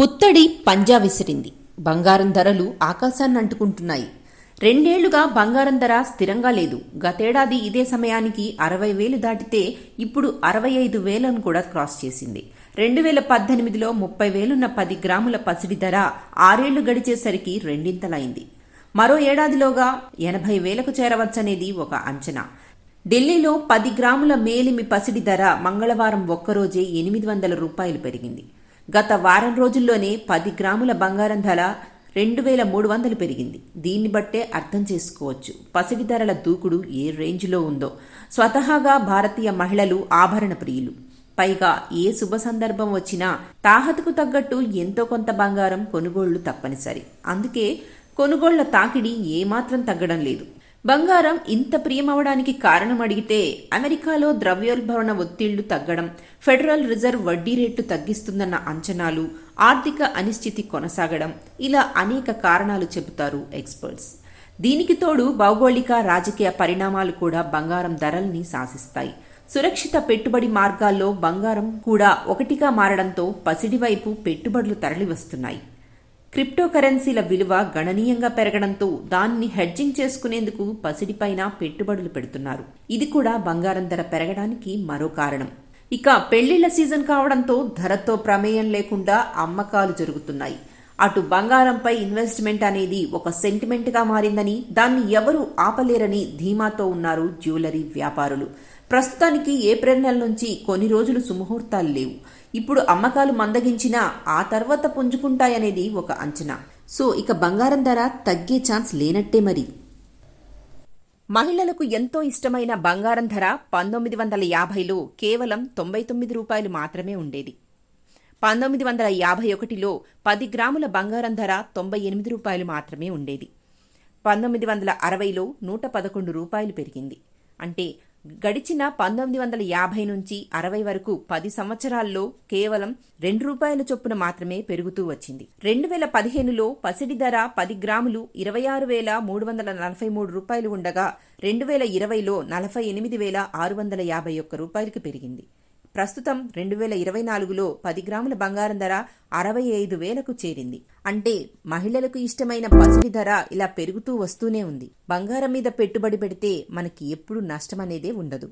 పుత్తడి పంజా విసిరింది. బంగారం ధరలు ఆకాశాన్ని అంటుకుంటున్నాయి. రెండేళ్ళుగా బంగారం ధర స్థిరంగా లేదు. గతేడాది ఇదే సమయానికి అరవై వేలు దాటితే ఇప్పుడు అరవై ఐదు వేలను కూడా క్రాస్ చేసింది. రెండు వేల పద్దెనిమిదిలో ముప్పై వేలున్న పది గ్రాముల పసిడి ధర ఆరేళ్ళు గడిచేసరికి రెండింతలైంది. మరో ఏడాదిలోగా ఎనభై వేలకు చేరవచ్చనేది ఒక అంచనా. ఢిల్లీలో పది గ్రాముల మేలిమి పసిడి ధర మంగళవారం ఒక్కరోజే ఎనిమిది వందల రూపాయలు పెరిగింది. గత వారం రోజుల్లోనే పది గ్రాముల బంగారం ధర రెండు వేల మూడు వందలు పెరిగింది. దీన్ని బట్టే అర్థం చేసుకోవచ్చు. పసిడి ధరల దూకుడు ఏ రేంజ్లో ఉందో. స్వతహాగా భారతీయ మహిళలు ఆభరణ ప్రియులు. పైగా ఏ శుభ సందర్భం వచ్చినా తాహతుకు తగ్గట్టు ఎంతో కొంత బంగారం కొనుగోళ్ళు తప్పనిసరి. అందుకే కొనుగోళ్ళ తాకిడి ఏమాత్రం తగ్గడం లేదు. బంగారం ఇంత ప్రియమవడానికి కారణం అడిగితే అమెరికాలో ద్రవ్యోల్బణ ఒత్తిళ్ళు తగ్గడం ఫెడరల్ రిజర్వ్ వడ్డీ రేట్లు తగ్గిస్తుందన్న అంచనాలు ఆర్థిక అనిశ్చితి కొనసాగడం ఇలా అనేక కారణాలు చెబుతారు ఎక్స్పర్ట్స్. దీనికి తోడు భౌగోళిక రాజకీయ పరిణామాలు కూడా బంగారం ధరల్ని శాసిస్తాయి. సురక్షిత పెట్టుబడి మార్గాల్లో బంగారం కూడా ఒకటిగా మారడంతో పసిడి వైపు పెట్టుబడులు తరలివస్తున్నాయి. క్రిప్టో కరెన్సీల విలువ గణనీయంగా పెరగడంతో దాన్ని హెడ్జింగ్ చేసుకునేందుకు పసిడిపైన పెట్టుబడులు పెడుతున్నారు. ఇది కూడా బంగారం ధర పెరగడానికి మరో కారణం. ఇక పెళ్ళిళ్ళ సీజన్ కావడంతో ధరతో ప్రమేయం లేకుండా అమ్మకాలు జరుగుతున్నాయి. అటు బంగారంపై ఇన్వెస్ట్మెంట్ అనేది ఒక సెంటిమెంట్గా మారిందని దాన్ని ఎవరూ ఆపలేరని ధీమాతో ఉన్నారు జ్యువెలరీ వ్యాపారులు. ప్రస్తుతానికి ఏప్రిల్ నెల నుంచి కొన్ని రోజులు సుముహూర్తాలు లేవు. ఇప్పుడు అమ్మకాలు మందగించినా ఆ తర్వాత పుంజుకుంటాయనేది ఒక అంచనా. సో ఇక బంగారం ధర తగ్గే ఛాన్స్ లేనట్టే మరి. మహిళలకు ఎంతో ఇష్టమైన బంగారం ధర పంతొమ్మిది వందల యాభైలో కేవలం తొంభై తొమ్మిది రూపాయలు మాత్రమే ఉండేది. పంతొమ్మిది వందల యాభై ఒకటిలో పది గ్రాముల బంగారం ధర తొంభై ఎనిమిది రూపాయలు మాత్రమే ఉండేది. పంతొమ్మిది వందల అరవైలో నూట పదకొండు రూపాయలు పెరిగింది. అంటే గడిచిన పంతొమ్మిది వందల యాభై నుంచి అరవై వరకు పది సంవత్సరాల్లో కేవలం రెండు రూపాయల చొప్పున మాత్రమే పెరుగుతూ వచ్చింది. రెండు వేల పదిహేనులో పసిడి ధర పది గ్రాములు ఇరవై ఆరు వేల మూడు వందల నలభై మూడు రూపాయలు ఉండగా రెండు వేల ఇరవైలో నలభై ఎనిమిది వేల ఆరు వందల యాభై ఒక్క రూపాయలకు పెరిగింది. ప్రస్తుతం రెండు వేల ఇరవై నాలుగులో పది గ్రాముల బంగారం ధర అరవై ఐదు వేలకు చేరింది. అంటే మహిళలకు ఇష్టమైన పసిడి ధర ఇలా పెరుగుతూ వస్తూనే ఉంది. బంగారం మీద పెట్టుబడి పెడితే మనకి ఎప్పుడు నష్టం అనేదే ఉండదు